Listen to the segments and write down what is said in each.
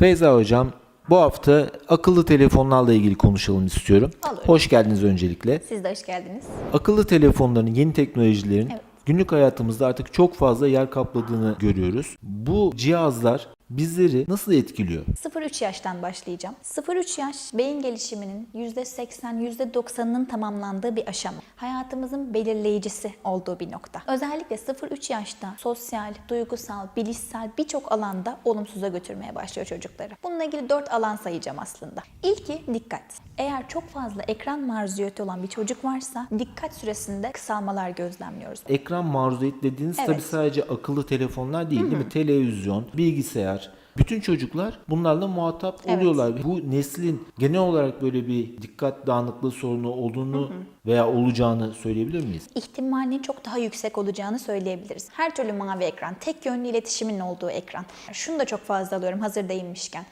Feyza Hocam bu hafta akıllı telefonlarla ilgili konuşalım istiyorum. Olur. Hoş geldiniz öncelikle. Siz de hoş geldiniz. Akıllı telefonların, yeni teknolojilerin Evet. günlük hayatımızda artık çok fazla yer kapladığını görüyoruz. Bu cihazlar bizleri nasıl etkiliyor? 0-3 yaştan başlayacağım. 0-3 yaş beyin gelişiminin %80, %90'ının tamamlandığı bir aşama. Hayatımızın belirleyicisi olduğu bir nokta. Özellikle 0-3 yaşta sosyal, duygusal, bilişsel birçok alanda olumsuza götürmeye başlıyor çocukları. Bununla ilgili 4 alan sayacağım aslında. İlki dikkat. Eğer çok fazla ekran maruziyeti olan bir çocuk varsa dikkat süresinde kısalmalar gözlemliyoruz. Ekran maruziyet dediğiniz Evet. tabii sadece akıllı telefonlar değil değil mi? Televizyon, bilgisayar. Bütün çocuklar bunlarla muhatap Evet. oluyorlar. Bu neslin genel olarak böyle bir dikkat dağınıklığı sorunu olduğunu veya olacağını söyleyebilir miyiz? ihtimalinin çok daha yüksek olacağını söyleyebiliriz. Her türlü mavi ekran, tek yönlü iletişimin olduğu ekran. Şunu da çok fazla alıyorum hazır değinmişken.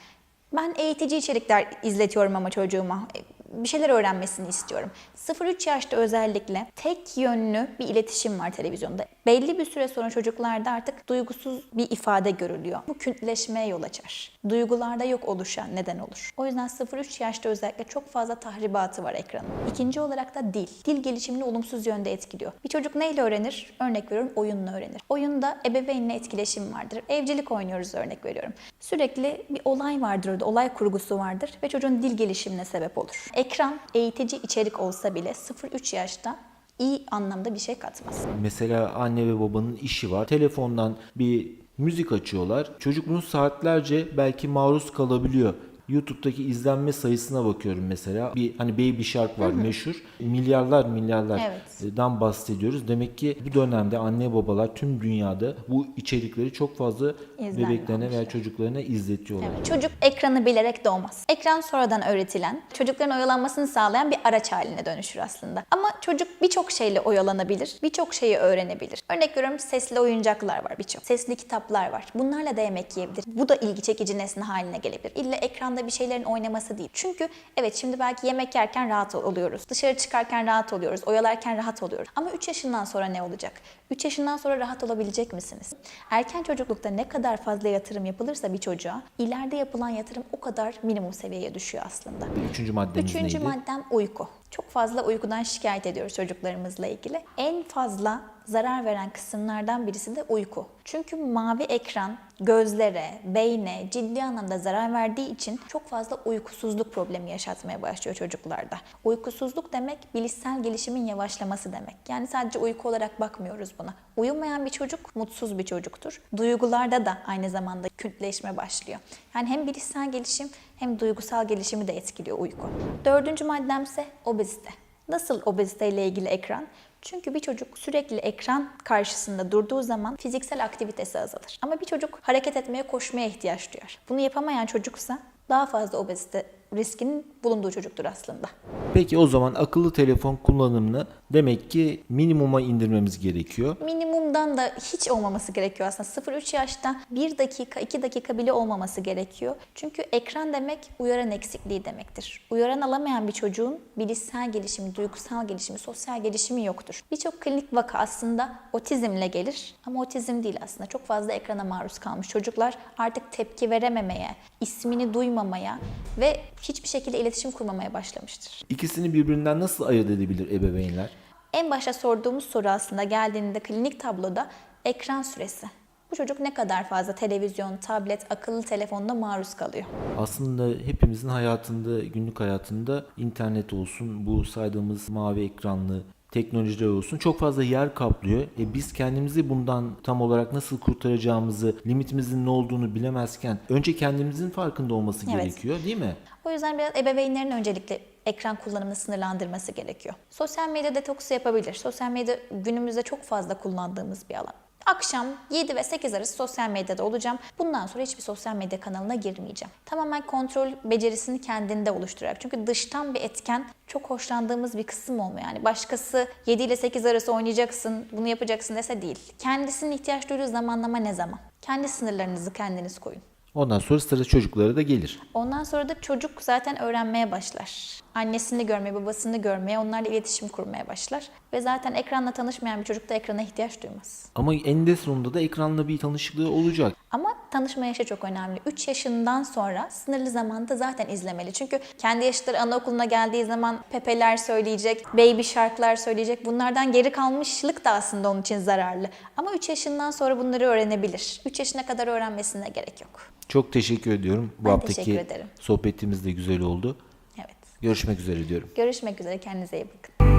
Ben eğitici içerikler izletiyorum ama çocuğuma. Bir şeyler öğrenmesini istiyorum. 0-3 yaşta özellikle tek yönlü bir iletişim var televizyonda. Belli bir süre sonra çocuklarda artık duygusuz bir ifade görülüyor. Bu küntleşmeye yol açar. Duygularda yok oluşa neden olur. O yüzden 0-3 yaşta özellikle çok fazla tahribatı var ekranın. İkinci olarak da dil. Dil gelişimini olumsuz yönde etkiliyor. Bir çocuk neyle öğrenir? Örnek veriyorum oyunla öğrenir. Oyunda ebeveynle etkileşim vardır. Evcilik oynuyoruz örnek veriyorum. Sürekli bir olay vardır orada, olay kurgusu vardır ve çocuğun dil gelişimine sebep olur. Ekran eğitici içerik olsa bile 0-3 yaşta iyi anlamda bir şey katmaz. Mesela anne ve babanın işi var. Telefondan bir müzik açıyorlar. Çocuk bunu saatlerce belki maruz kalabiliyor. YouTube'daki izlenme sayısına bakıyorum mesela. Bir hani Baby Shark var meşhur. Milyarlar milyarlardan bahsediyoruz. Demek ki bu dönemde anne babalar tüm dünyada bu içerikleri çok fazla İzlenme bebeklerine veya çocuklarına izletiyorlar. Evet. Çocuk ekranı bilerek doğmaz. Ekran sonradan öğretilen, çocukların oyalanmasını sağlayan bir araç haline dönüşür aslında. Ama çocuk birçok şeyle oyalanabilir, birçok şeyi öğrenebilir. Örnek veriyorum sesli oyuncaklar var birçok. Sesli kitaplar var. Bunlarla da yemek yiyebilir. Bu da ilgi çekici nesne haline gelebilir. İlla ekranda bir şeylerin oynaması değil. Çünkü evet şimdi belki yemek yerken rahat oluyoruz. Dışarı çıkarken rahat oluyoruz. Oyalarken rahat oluyoruz. Ama 3 yaşından sonra ne olacak? 3 yaşından sonra rahat olabilecek misiniz? Erken çocuklukta ne kadar fazla yatırım yapılırsa bir çocuğa, ileride yapılan yatırım o kadar minimum seviyeye düşüyor aslında. Üçüncü maddemiz Üçüncü neydi? maddem uyku. Çok fazla uykudan şikayet ediyoruz çocuklarımızla ilgili. En fazla zarar veren kısımlardan birisi de uyku. Çünkü mavi ekran gözlere, beyne ciddi anlamda zarar verdiği için çok fazla uykusuzluk problemi yaşatmaya başlıyor çocuklarda. Uykusuzluk demek bilişsel gelişimin yavaşlaması demek. Yani sadece uyku olarak bakmıyoruz buna. Uyumayan bir çocuk mutsuz bir çocuktur. Duygularda da aynı zamanda kütleşme başlıyor. Yani hem bilişsel gelişim hem duygusal gelişimi de etkiliyor uyku. Dördüncü maddemse obezite. Nasıl obeziteyle ilgili ekran? Çünkü bir çocuk sürekli ekran karşısında durduğu zaman fiziksel aktivitesi azalır. Ama bir çocuk hareket etmeye, koşmaya ihtiyaç duyar. Bunu yapamayan çocuksa daha fazla obezite riskinin bulunduğu çocuktur aslında. Peki o zaman akıllı telefon kullanımını demek ki minimuma indirmemiz gerekiyor. Minimumdan da hiç olmaması gerekiyor aslında. 0-3 yaşta 1 dakika, 2 dakika bile olmaması gerekiyor. Çünkü ekran demek uyaran eksikliği demektir. Uyaran alamayan bir çocuğun bilişsel gelişimi, duygusal gelişimi, sosyal gelişimi yoktur. Birçok klinik vaka aslında otizmle gelir ama otizm değil aslında. Çok fazla ekrana maruz kalmış çocuklar artık tepki verememeye, ismini duymamaya ve hiçbir şekilde iletişim kurmamaya başlamıştır. İkisini birbirinden nasıl ayırt edebilir ebeveynler? En başta sorduğumuz soru aslında geldiğinde klinik tabloda ekran süresi. Bu çocuk ne kadar fazla televizyon, tablet, akıllı telefonda maruz kalıyor? Aslında hepimizin hayatında, günlük hayatında internet olsun, bu saydığımız mavi ekranlı teknolojiler olsun çok fazla yer kaplıyor. E biz kendimizi bundan tam olarak nasıl kurtaracağımızı, limitimizin ne olduğunu bilemezken önce kendimizin farkında olması Evet. gerekiyor değil mi? O yüzden biraz ebeveynlerin öncelikle ekran kullanımını sınırlandırması gerekiyor. Sosyal medya detoksu yapabilir. Sosyal medya günümüzde çok fazla kullandığımız bir alan. Akşam 7 ve 8 arası sosyal medyada olacağım. Bundan sonra hiçbir sosyal medya kanalına girmeyeceğim. Tamamen kontrol becerisini kendinde oluşturarak. Çünkü dıştan bir etken çok hoşlandığımız bir kısım olmuyor. Yani başkası 7 ile 8 arası oynayacaksın, bunu yapacaksın dese değil. Kendisinin ihtiyaç duyduğu zamanlama ne zaman? Kendi sınırlarınızı kendiniz koyun. Ondan sonra sıra çocuklara da gelir. Ondan sonra da çocuk zaten öğrenmeye başlar. annesini görmeye, babasını görmeye, onlarla iletişim kurmaya başlar. Ve zaten ekranla tanışmayan bir çocuk da ekrana ihtiyaç duymaz. Ama eninde sonunda da ekranla bir tanışıklığı olacak. Ama tanışma yaşı çok önemli. 3 yaşından sonra sınırlı zamanda zaten izlemeli. Çünkü kendi yaşları anaokuluna geldiği zaman pepeler söyleyecek, baby şarkılar söyleyecek. Bunlardan geri kalmışlık da aslında onun için zararlı. Ama 3 yaşından sonra bunları öğrenebilir. 3 yaşına kadar öğrenmesine gerek yok. Çok teşekkür ediyorum. Bu Ben haftaki sohbetimiz de güzel oldu. Evet. Görüşmek üzere diyorum. Görüşmek üzere. Kendinize iyi bakın.